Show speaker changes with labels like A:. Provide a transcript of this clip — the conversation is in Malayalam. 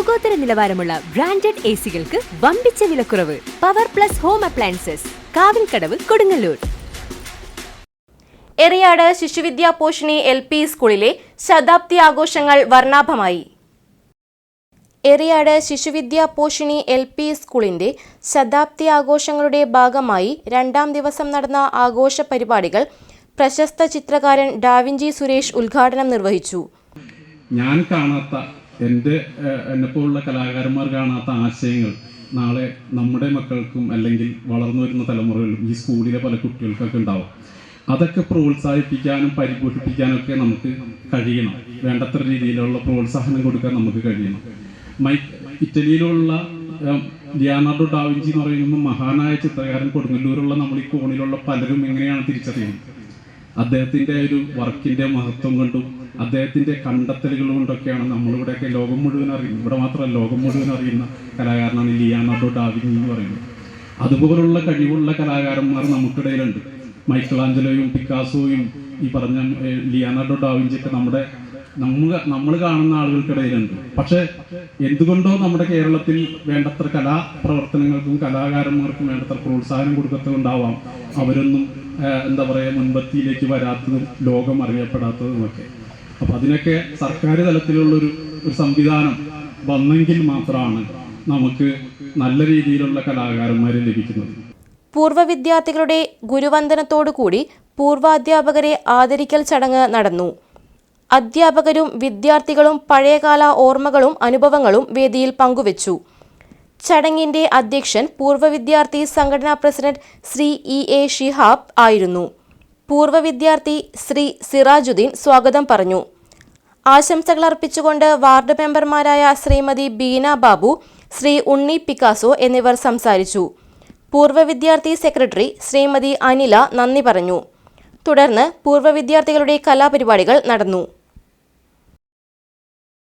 A: ലോകോത്തര നിലവാരമുള്ള ബ്രാൻഡഡ് എ സികൾക്ക് വമ്പിച്ച വിലക്കുറവ്. Power plus home appliances. Kavilkadavu Kodungallur.
B: Eriyad Sishuvidya Poshini L P സ്കൂളിലെ ശതാബ്ദി ആഘോഷങ്ങൾ വർണാഭമായി. എറിയാട് ശിശുവിദ്യാ പോഷിണി എൽ പി സ്കൂളിന്റെ ശതാബ്ദി ആഘോഷങ്ങളുടെ ഭാഗമായി രണ്ടാം ദിവസം നടന്ന ആഘോഷ പരിപാടികൾ പ്രശസ്ത ചിത്രകാരൻ ഡാവിഞ്ചി സുരേഷ് ഉദ്ഘാടനം നിർവഹിച്ചു.
C: ഞാൻ കാണാത്ത എന്റെ എന്നെ എന്നെപ്പോലുള്ള കലാകാരന്മാർ കാണാത്ത ആശയങ്ങൾ നാളെ നമ്മുടെ മക്കൾക്കും അല്ലെങ്കിൽ വളർന്നു വരുന്ന തലമുറകളിലും ഈ സ്കൂളിലെ പല കുട്ടികൾക്കൊക്കെ ഉണ്ടാവും. അതൊക്കെ പ്രോത്സാഹിപ്പിക്കാനും പരിപോഷിപ്പിക്കാനും ഒക്കെ നമുക്ക് കഴിയണം. വേണ്ടത്ര രീതിയിലുള്ള പ്രോത്സാഹനം കൊടുക്കാൻ നമുക്ക് കഴിയണം. മൈ ഇറ്റലിയിലുള്ള ലിയാനാർഡോ ഡാവിഞ്ചി എന്ന് പറയുന്ന മഹാനായ ചിത്രകാരൻ കൊടുങ്ങല്ലൂരുള്ള നമ്മൾ ഈ കോണിലുള്ള പലരും എങ്ങനെയാണ് തിരിച്ചറിയുന്നത്? അദ്ദേഹത്തിന്റെ ഒരു വർക്കിന്റെ മഹത്വം കൊണ്ടും അദ്ദേഹത്തിന്റെ കണ്ടെത്തലുകൾ കൊണ്ടൊക്കെയാണ് നമ്മളിവിടെയൊക്കെ ലോകം മുഴുവൻ അറിയുന്നത്. ഇവിടെ മാത്രമല്ല ലോകം മുഴുവൻ അറിയുന്ന കലാകാരനാണ് ലിയാനാർഡോ ഡാവിഞ്ചി എന്ന് പറയുന്നത്. അതുപോലുള്ള കഴിവുള്ള കലാകാരന്മാർ നമുക്കിടയിലുണ്ട്. മൈക്കിളാഞ്ചലോയും പിക്കാസോയും ഈ പറഞ്ഞ ലിയാനാർഡോ ഡാവിഞ്ചിയൊക്കെ നമ്മുടെ നമ്മൾ നമ്മൾ കാണുന്ന ആളുകൾക്കിടയിലുണ്ട്. പക്ഷെ എന്തുകൊണ്ടോ നമ്മുടെ കേരളത്തിൽ വേണ്ടത്ര കലാ പ്രവർത്തനങ്ങൾക്കും കലാകാരന്മാർക്കും വേണ്ടത്ര പ്രോത്സാഹനം കൊടുക്കത്തുണ്ടാവാം അവരൊന്നും എന്താ പറയുക മുൻപത്തിയിലേക്ക് വരാത്തതും ലോകം അറിയപ്പെടാത്തതുമൊക്കെ. അപ്പം അതിനൊക്കെ സർക്കാർ തലത്തിലുള്ളൊരു ഒരു സംവിധാനം വന്നെങ്കിൽ മാത്രമാണ് നമുക്ക് നല്ല രീതിയിലുള്ള കലാകാരന്മാരെ ലഭിക്കുന്നത്.
B: പൂർവ വിദ്യാർത്ഥികളുടെ ഗുരുവന്ദനത്തോടു കൂടി പൂർവാധ്യാപകരെ ആദരിക്കൽ ചടങ്ങ് നടന്നു. അധ്യാപകരും വിദ്യാർത്ഥികളും പഴയകാല ഓർമ്മകളും അനുഭവങ്ങളും വേദിയിൽ പങ്കുവച്ചു. ചടങ്ങിന്റെ അധ്യക്ഷൻ പൂർവ വിദ്യാർത്ഥി സംഘടനാ president Shri E A Shihab ആയിരുന്നു. പൂർവ വിദ്യാർത്ഥി ശ്രീ സിറാജുദ്ദീൻ സ്വാഗതം പറഞ്ഞു. ആശംസകൾ അർപ്പിച്ചുകൊണ്ട് വാർഡ് മെമ്പർമാരായ ശ്രീമതി ബീന ബാബു ശ്രീ ഉണ്ണി പിക്കാസോ എന്നിവർ സംസാരിച്ചു. പൂർവ വിദ്യാർത്ഥി സെക്രട്ടറി ശ്രീമതി അനില നന്ദി പറഞ്ഞു. തുടർന്ന് പൂർവ വിദ്യാർത്ഥികളുടെ കലാപരിപാടികൾ നടന്നു.